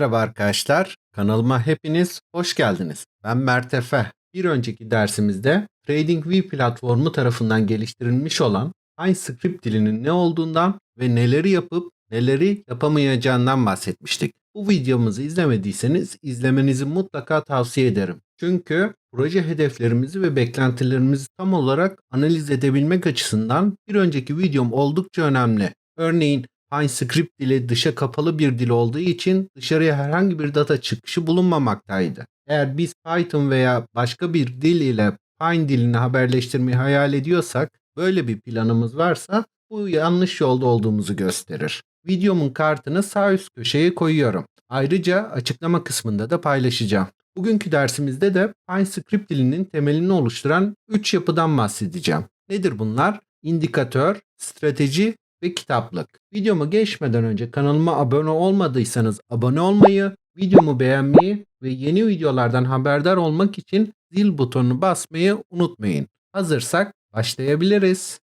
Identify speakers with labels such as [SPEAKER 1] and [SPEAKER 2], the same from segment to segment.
[SPEAKER 1] Merhaba arkadaşlar, kanalıma hepiniz hoş geldiniz. Ben Mert Efe. Bir önceki dersimizde TradingView platformu tarafından geliştirilmiş olan PineScript dilinin ne olduğundan ve neleri yapıp neleri yapamayacağından bahsetmiştik. Bu videomuzu izlemediyseniz izlemenizi mutlaka tavsiye ederim. Çünkü proje hedeflerimizi ve beklentilerimizi tam olarak analiz edebilmek açısından bir önceki videom oldukça önemli. Örneğin PineScript dili dışa kapalı bir dil olduğu için dışarıya herhangi bir data çıkışı bulunmamaktaydı. Eğer biz Python veya başka bir dil ile Pine dilini haberleştirmeyi hayal ediyorsak, böyle bir planımız varsa bu yanlış yolda olduğumuzu gösterir. Videomun kartını sağ üst köşeye koyuyorum. Ayrıca açıklama kısmında da paylaşacağım. Bugünkü dersimizde de PineScript dilinin temelini oluşturan 3 yapıdan bahsedeceğim. Nedir bunlar? İndikatör, strateji ve kitaplık. Videomu geçmeden önce kanalıma abone olmadıysanız abone olmayı, videomu beğenmeyi ve yeni videolardan haberdar olmak için zil butonunu basmayı unutmayın. Hazırsak başlayabiliriz.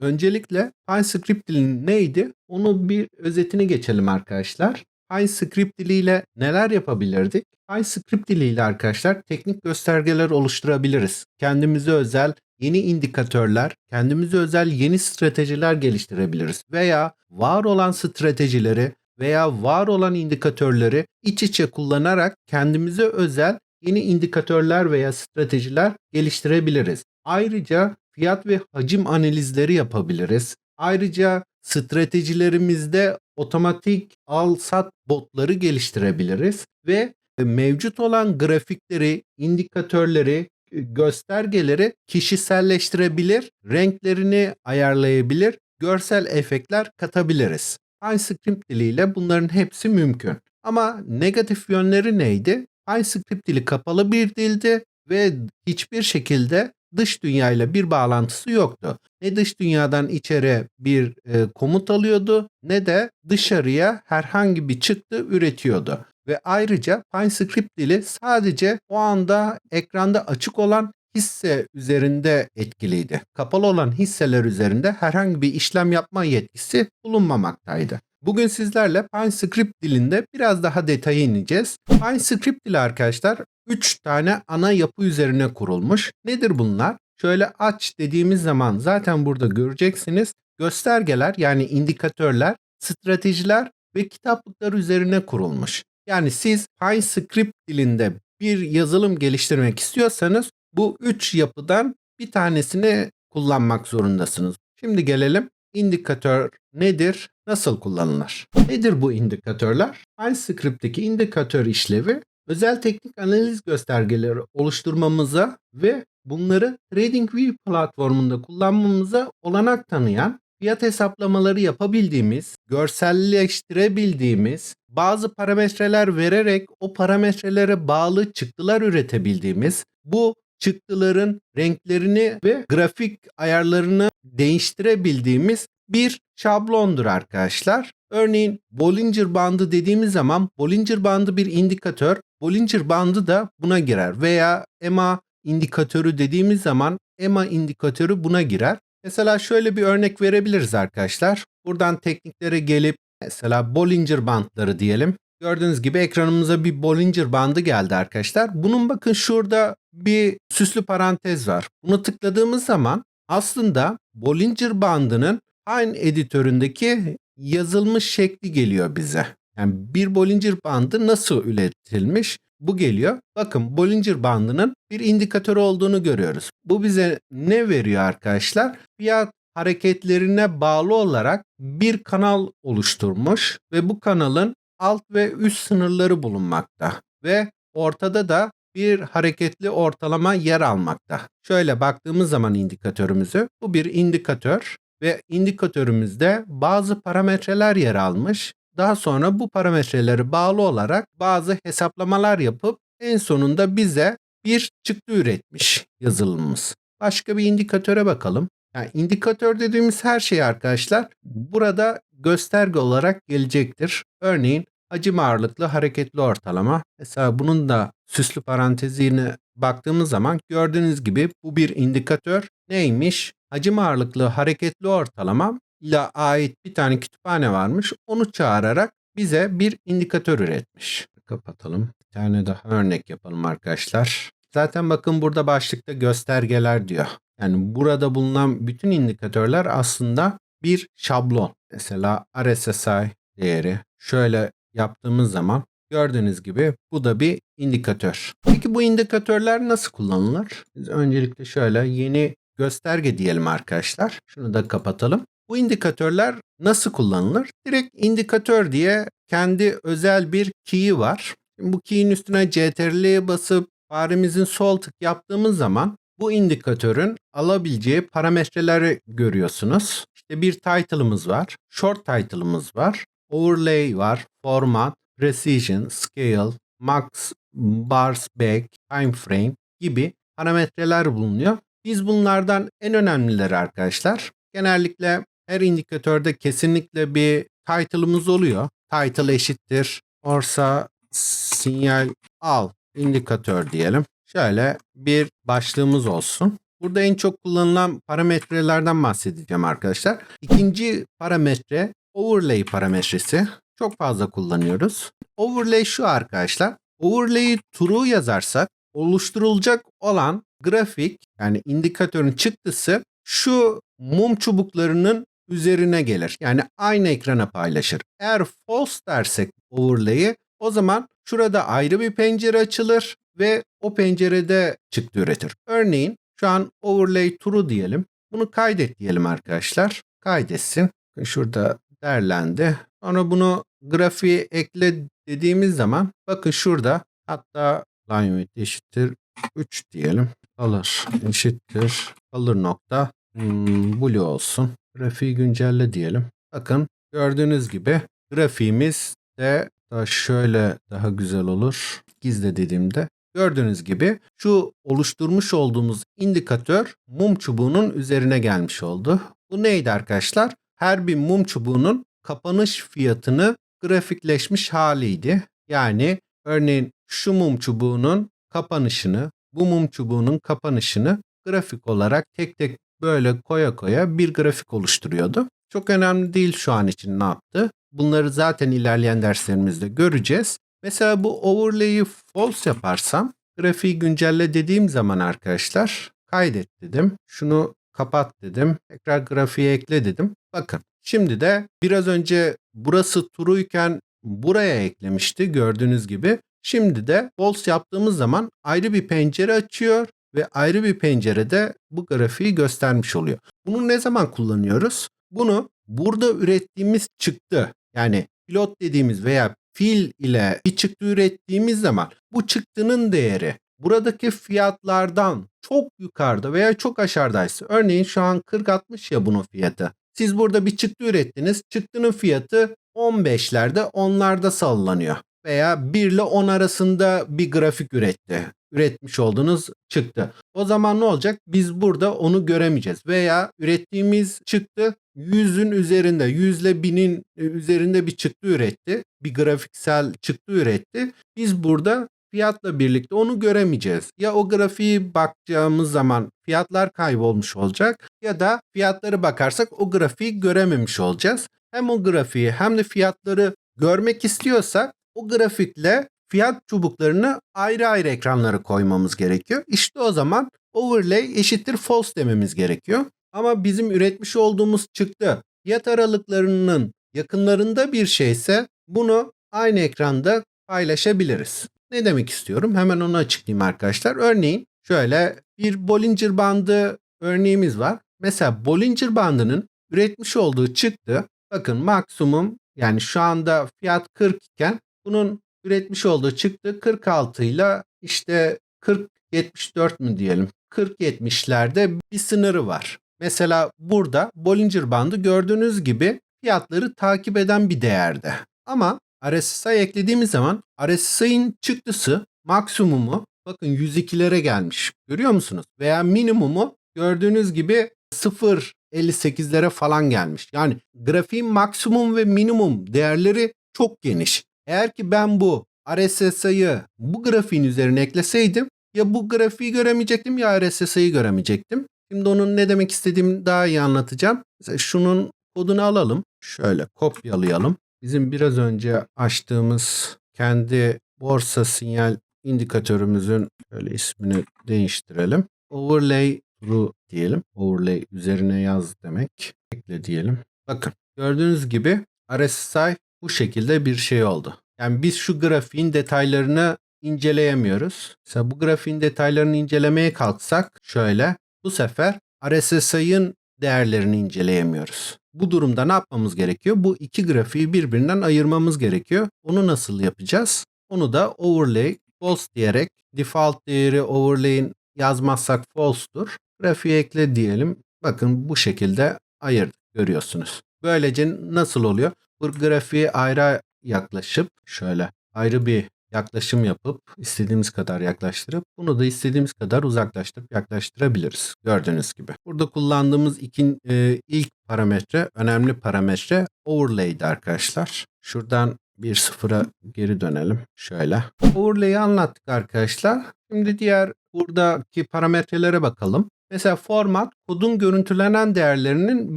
[SPEAKER 1] Öncelikle PineScript dilinin neydi? Onu bir özetini geçelim arkadaşlar. PineScript diliyle neler yapabilirdik? PineScript diliyle arkadaşlar teknik göstergeler oluşturabiliriz. Kendimize özel yeni indikatörler, kendimize özel yeni stratejiler geliştirebiliriz. Veya var olan stratejileri veya var olan indikatörleri iç içe kullanarak kendimize özel yeni indikatörler veya stratejiler geliştirebiliriz. Ayrıca fiyat ve hacim analizleri yapabiliriz. Ayrıca stratejilerimizde otomatik al sat botları geliştirebiliriz ve mevcut olan grafikleri, indikatörleri, göstergeleri kişiselleştirebilir, renklerini ayarlayabilir, görsel efektler katabiliriz. PineScript diliyle bunların hepsi mümkün. Ama negatif yönleri neydi? PineScript dili kapalı bir dildi ve hiçbir şekilde dış dünyayla bir bağlantısı yoktu. Ne dış dünyadan içeri bir e, komut alıyordu ne de dışarıya herhangi bir çıktı üretiyordu. Ve ayrıca PineScript dili sadece o anda ekranda açık olan hisse üzerinde etkiliydi. Kapalı olan hisseler üzerinde herhangi bir işlem yapma yetkisi bulunmamaktaydı. Bugün sizlerle PineScript dilinde biraz daha detaya ineceğiz. PineScript dili arkadaşlar 3 tane ana yapı üzerine kurulmuş. Nedir bunlar? Şöyle aç dediğimiz zaman zaten burada göreceksiniz. Göstergeler yani indikatörler, stratejiler ve kitaplıklar üzerine kurulmuş. Yani siz PineScript dilinde bir yazılım geliştirmek istiyorsanız bu üç yapıdan bir tanesini kullanmak zorundasınız. Şimdi gelelim indikatör nedir, nasıl kullanılır? Nedir bu indikatörler? PineScript'teki indikatör işlevi özel teknik analiz göstergeleri oluşturmamıza ve bunları TradingView platformunda kullanmamıza olanak tanıyan fiyat hesaplamaları yapabildiğimiz, görselleştirebildiğimiz, bazı parametreler vererek o parametrelere bağlı çıktılar üretebildiğimiz, bu çıktıların renklerini ve grafik ayarlarını değiştirebildiğimiz bir şablondur arkadaşlar. Örneğin Bollinger bandı dediğimiz zaman Bollinger bandı bir indikatör. Bollinger bandı da buna girer veya EMA indikatörü dediğimiz zaman EMA indikatörü buna girer. Mesela şöyle bir örnek verebiliriz arkadaşlar. Buradan tekniklere gelip mesela Bollinger bandları diyelim. Gördüğünüz gibi ekranımıza bir Bollinger bandı geldi arkadaşlar. Bunun bakın şurada bir süslü parantez var. Bunu tıkladığımız zaman aslında Bollinger bandının Pine editöründeki yazılmış şekli geliyor bize. Yani bir Bollinger bandı nasıl üretilmiş? Bu geliyor. Bakın Bollinger bandının bir indikatör olduğunu görüyoruz. Bu bize ne veriyor arkadaşlar? Fiyat hareketlerine bağlı olarak bir kanal oluşturmuş ve bu kanalın alt ve üst sınırları bulunmakta ve ortada da bir hareketli ortalama yer almakta. Şöyle baktığımız zaman indikatörümüzü bu bir indikatör ve indikatörümüzde bazı parametreler yer almış. Daha sonra bu parametreleri bağlı olarak bazı hesaplamalar yapıp en sonunda bize bir çıktı üretmiş yazılımımız. Başka bir indikatöre bakalım. Yani indikatör dediğimiz her şey arkadaşlar burada gösterge olarak gelecektir. Örneğin hacim ağırlıklı hareketli ortalama. Mesela bunun da süslü parantezine baktığımız zaman gördüğünüz gibi bu bir indikatör. Neymiş? Hacim ağırlıklı hareketli ortalama ile ait bir tane kütüphane varmış. Onu çağırarak bize bir indikatör üretmiş. Kapatalım. Bir tane daha örnek yapalım arkadaşlar. Zaten bakın burada başlıkta göstergeler diyor. Yani burada bulunan bütün indikatörler aslında bir şablon. Mesela RSSI değeri şöyle yaptığımız zaman gördüğünüz gibi bu da bir indikatör. Peki bu indikatörler nasıl kullanılır? Biz öncelikle şöyle yeni gösterge diyelim arkadaşlar. Şunu da kapatalım. Bu indikatörler nasıl kullanılır? Direkt indikatör diye kendi özel bir key'i var. Şimdi bu key'in üstüne CTRL'ye basıp faremizin sol tık yaptığımız zaman bu indikatörün alabileceği parametreleri görüyorsunuz. İşte bir title'ımız var, short title'ımız var, overlay var, format, precision, scale, max, bars back, time frame gibi parametreler bulunuyor. Biz bunlardan en önemlileri arkadaşlar. Genellikle her indikatörde kesinlikle bir title'ımız oluyor. Title eşittir. Orsa sinyal al indikatör diyelim. Şöyle bir başlığımız olsun. Burada en çok kullanılan parametrelerden bahsedeceğim arkadaşlar. İkinci parametre overlay parametresi. Çok fazla kullanıyoruz. Overlay şu arkadaşlar. Overlay'i true yazarsak oluşturulacak olan grafik yani indikatörün çıktısı şu mum çubuklarının üzerine gelir. Yani aynı ekrana paylaşır. Eğer false dersek overlay'i o zaman şurada ayrı bir pencere açılır ve o pencerede çıktı üretir. Örneğin şu an overlay true diyelim. Bunu kaydet diyelim arkadaşlar. Kaydetsin. Şurada derlendi. Sonra bunu grafiğe ekle dediğimiz zaman bakın şurada hatta line width eşittir 3 diyelim. Alır eşittir alır nokta hmm, blue olsun. Grafiği güncelle diyelim. Bakın gördüğünüz gibi grafiğimiz de daha şöyle daha güzel olur. Gizle dediğimde gördüğünüz gibi şu oluşturmuş olduğumuz indikatör mum çubuğunun üzerine gelmiş oldu. Bu neydi arkadaşlar? Her bir mum çubuğunun kapanış fiyatını grafikleşmiş haliydi. Yani örneğin şu mum çubuğunun kapanışını, bu mum çubuğunun kapanışını grafik olarak tek tek böyle koya koya bir grafik oluşturuyordu. Çok önemli değil şu an için ne yaptı. Bunları zaten ilerleyen derslerimizde göreceğiz. Mesela bu overlay'i false yaparsam grafiği güncelle dediğim zaman arkadaşlar kaydet dedim. Şunu kapat dedim. Tekrar grafiğe ekle dedim. Bakın şimdi de biraz önce burası true'yken buraya eklemişti gördüğünüz gibi. Şimdi de false yaptığımız zaman ayrı bir pencere açıyor ve ayrı bir pencerede bu grafiği göstermiş oluyor. Bunu ne zaman kullanıyoruz? Bunu burada ürettiğimiz çıktı yani pilot dediğimiz veya fil ile bir çıktı ürettiğimiz zaman bu çıktının değeri buradaki fiyatlardan çok yukarıda veya çok aşağıdaysa örneğin şu an 40-60 ya bunun fiyatı. Siz burada bir çıktı ürettiniz. Çıktının fiyatı 15'lerde 10'larda sallanıyor. Veya 1 ile 10 arasında bir grafik üretti. Üretmiş olduğunuz çıktı. O zaman ne olacak? Biz burada onu göremeyeceğiz. Veya ürettiğimiz çıktı 100'ün üzerinde, 100 ile 1000'in üzerinde bir çıktı üretti. Bir grafiksel çıktı üretti. Biz burada fiyatla birlikte onu göremeyeceğiz. Ya o grafiği bakacağımız zaman fiyatlar kaybolmuş olacak ya da fiyatları bakarsak o grafiği görememiş olacağız. Hem o grafiği hem de fiyatları görmek istiyorsak o grafikle fiyat çubuklarını ayrı ayrı ekranlara koymamız gerekiyor. İşte o zaman overlay eşittir false dememiz gerekiyor. Ama bizim üretmiş olduğumuz çıktı fiyat aralıklarının yakınlarında bir şeyse bunu aynı ekranda paylaşabiliriz. Ne demek istiyorum? Hemen onu açıklayayım arkadaşlar. Örneğin şöyle bir Bollinger bandı örneğimiz var. Mesela Bollinger bandının üretmiş olduğu çıktı. Bakın maksimum yani şu anda fiyat 40 iken bunun üretmiş olduğu çıktı 46 ile işte 40 74 mü diyelim. 40-70'lerde bir sınırı var. Mesela burada Bollinger bandı gördüğünüz gibi fiyatları takip eden bir değerde. Ama RSSI eklediğimiz zaman RSSI'nin çıktısı maksimumu bakın 102'lere gelmiş. Görüyor musunuz? Veya minimumu gördüğünüz gibi 0.58'lere falan gelmiş. Yani grafiğin maksimum ve minimum değerleri çok geniş. Eğer ki ben bu RSSI'yi bu grafiğin üzerine ekleseydim ya bu grafiği göremeyecektim ya RSSI'yi göremeyecektim. Şimdi onun ne demek istediğimi daha iyi anlatacağım. Mesela şunun kodunu alalım. Şöyle kopyalayalım. bizim biraz önce açtığımız kendi borsa sinyal indikatörümüzün şöyle ismini değiştirelim. Overlay true diyelim. Overlay üzerine yaz demek. Ekle diyelim. Bakın gördüğünüz gibi RSI bu şekilde bir şey oldu. Yani biz şu grafiğin detaylarını inceleyemiyoruz. Mesela bu grafiğin detaylarını incelemeye kalksak şöyle bu sefer RSSI'ın değerlerini inceleyemiyoruz. Bu durumda ne yapmamız gerekiyor? Bu iki grafiği birbirinden ayırmamız gerekiyor. Onu nasıl yapacağız? Onu da overlay false diyerek default değeri overlay'in yazmazsak false'tur. Grafiği ekle diyelim. Bakın bu şekilde ayırdık görüyorsunuz. Böylece nasıl oluyor? Bu grafiği ayrı yaklaşıp şöyle ayrı bir yaklaşım yapıp istediğimiz kadar yaklaştırıp bunu da istediğimiz kadar uzaklaştırıp yaklaştırabiliriz. Gördüğünüz gibi. Burada kullandığımız ikin, e, ilk parametre önemli parametre overlay'di arkadaşlar. Şuradan bir sıfıra geri dönelim. Şöyle. Overlay'i anlattık arkadaşlar. Şimdi diğer buradaki parametrelere bakalım. Mesela format kodun görüntülenen değerlerinin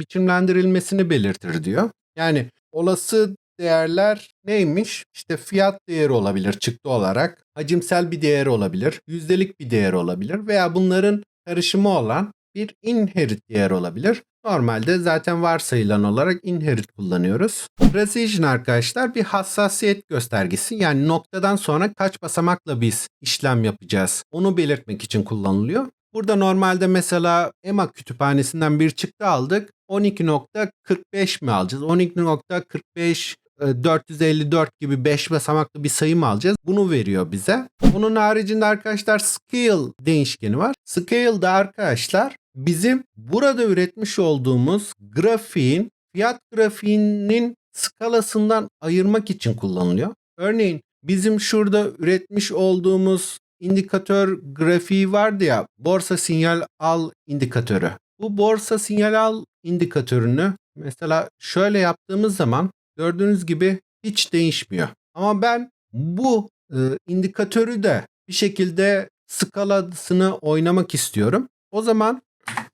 [SPEAKER 1] biçimlendirilmesini belirtir diyor. Yani olası değerler neymiş? İşte fiyat değeri olabilir çıktı olarak. Hacimsel bir değer olabilir. Yüzdelik bir değer olabilir. Veya bunların karışımı olan bir inherit değer olabilir. Normalde zaten varsayılan olarak inherit kullanıyoruz. Precision arkadaşlar bir hassasiyet göstergesi. Yani noktadan sonra kaç basamakla biz işlem yapacağız. Onu belirtmek için kullanılıyor. Burada normalde mesela EMA kütüphanesinden bir çıktı aldık. 12.45 mi alacağız? 12.45 454 e, gibi 5 basamaklı bir sayı mı alacağız? Bunu veriyor bize. Bunun haricinde arkadaşlar scale değişkeni var. Scale da arkadaşlar bizim burada üretmiş olduğumuz grafiğin fiyat grafiğinin skalasından ayırmak için kullanılıyor. Örneğin bizim şurada üretmiş olduğumuz indikatör grafiği vardı ya borsa sinyal al indikatörü. Bu borsa sinyal al indikatörünü mesela şöyle yaptığımız zaman gördüğünüz gibi hiç değişmiyor. Ama ben bu e, indikatörü de bir şekilde skalasını oynamak istiyorum. O zaman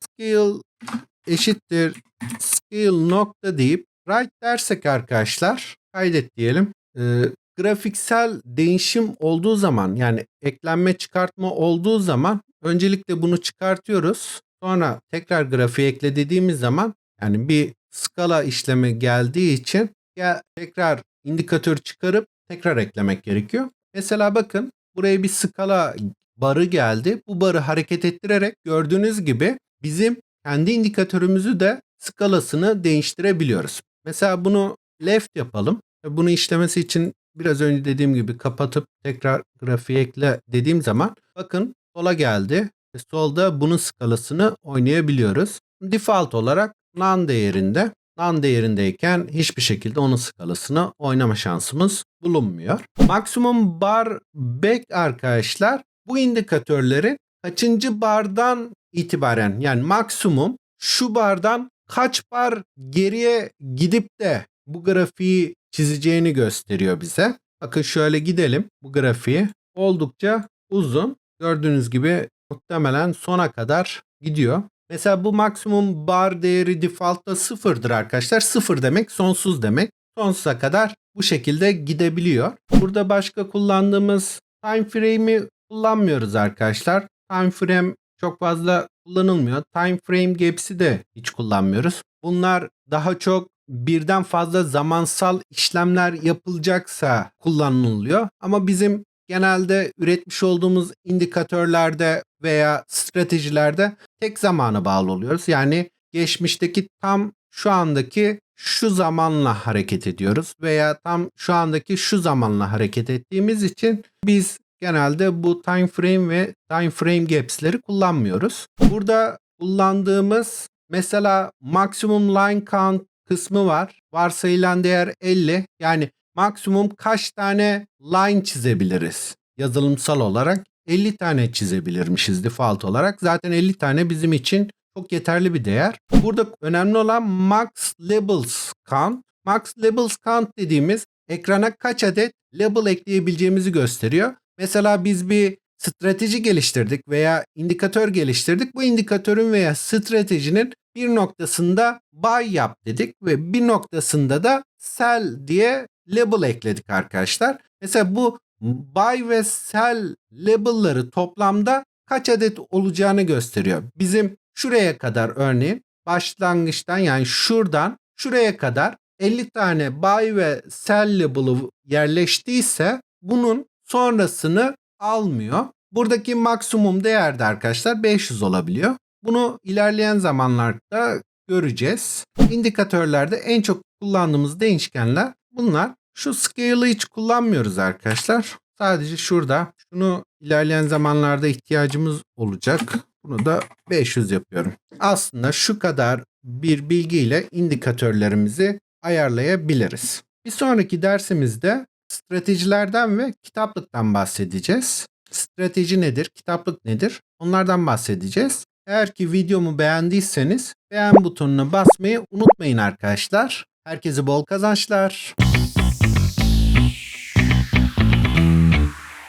[SPEAKER 1] scale eşittir scale nokta deyip write dersek arkadaşlar kaydet diyelim. E, grafiksel değişim olduğu zaman yani eklenme çıkartma olduğu zaman öncelikle bunu çıkartıyoruz. Sonra tekrar grafiğe ekle dediğimiz zaman yani bir skala işlemi geldiği için ya tekrar indikatör çıkarıp tekrar eklemek gerekiyor. Mesela bakın buraya bir skala barı geldi. Bu barı hareket ettirerek gördüğünüz gibi bizim kendi indikatörümüzü de skalasını değiştirebiliyoruz. Mesela bunu left yapalım. Bunu işlemesi için biraz önce dediğim gibi kapatıp tekrar grafiğe ekle dediğim zaman bakın sola geldi. Ve solda bunun skalasını oynayabiliyoruz. Default olarak none değerinde none değerindeyken hiçbir şekilde onun skalasını oynama şansımız bulunmuyor. Maksimum bar back arkadaşlar bu indikatörlerin kaçıncı bardan itibaren yani maksimum şu bardan kaç bar geriye gidip de bu grafiği çizeceğini gösteriyor bize. Bakın şöyle gidelim bu grafiği. Oldukça uzun. Gördüğünüz gibi muhtemelen sona kadar gidiyor. Mesela bu maksimum bar değeri default'ta sıfırdır arkadaşlar. Sıfır demek sonsuz demek. Sonsuza kadar bu şekilde gidebiliyor. Burada başka kullandığımız time frame'i kullanmıyoruz arkadaşlar. Time frame çok fazla kullanılmıyor. Time frame gaps'i de hiç kullanmıyoruz. Bunlar daha çok birden fazla zamansal işlemler yapılacaksa kullanılıyor. Ama bizim genelde üretmiş olduğumuz indikatörlerde veya stratejilerde tek zamana bağlı oluyoruz. Yani geçmişteki tam şu andaki şu zamanla hareket ediyoruz veya tam şu andaki şu zamanla hareket ettiğimiz için biz genelde bu time frame ve time frame gaps'leri kullanmıyoruz. Burada kullandığımız mesela maximum line count kısmı var. Varsayılan değer 50. Yani maksimum kaç tane line çizebiliriz yazılımsal olarak? 50 tane çizebilirmişiz default olarak. Zaten 50 tane bizim için çok yeterli bir değer. Burada önemli olan max labels count. Max labels count dediğimiz ekrana kaç adet label ekleyebileceğimizi gösteriyor. Mesela biz bir strateji geliştirdik veya indikatör geliştirdik. Bu indikatörün veya stratejinin bir noktasında buy yap dedik ve bir noktasında da sell diye label ekledik arkadaşlar. Mesela bu buy ve sell label'ları toplamda kaç adet olacağını gösteriyor. Bizim şuraya kadar örneğin başlangıçtan yani şuradan şuraya kadar 50 tane buy ve sell label'ı yerleştiyse bunun sonrasını almıyor. Buradaki maksimum değer de arkadaşlar 500 olabiliyor. Bunu ilerleyen zamanlarda göreceğiz. İndikatörlerde en çok kullandığımız değişkenler bunlar. Şu scale'ı hiç kullanmıyoruz arkadaşlar. Sadece şurada. Şunu ilerleyen zamanlarda ihtiyacımız olacak. Bunu da 500 yapıyorum. Aslında şu kadar bir bilgiyle indikatörlerimizi ayarlayabiliriz. Bir sonraki dersimizde stratejilerden ve kitaplıktan bahsedeceğiz. Strateji nedir? Kitaplık nedir? Onlardan bahsedeceğiz. Eğer ki videomu beğendiyseniz beğen butonuna basmayı unutmayın arkadaşlar. Herkese bol kazançlar.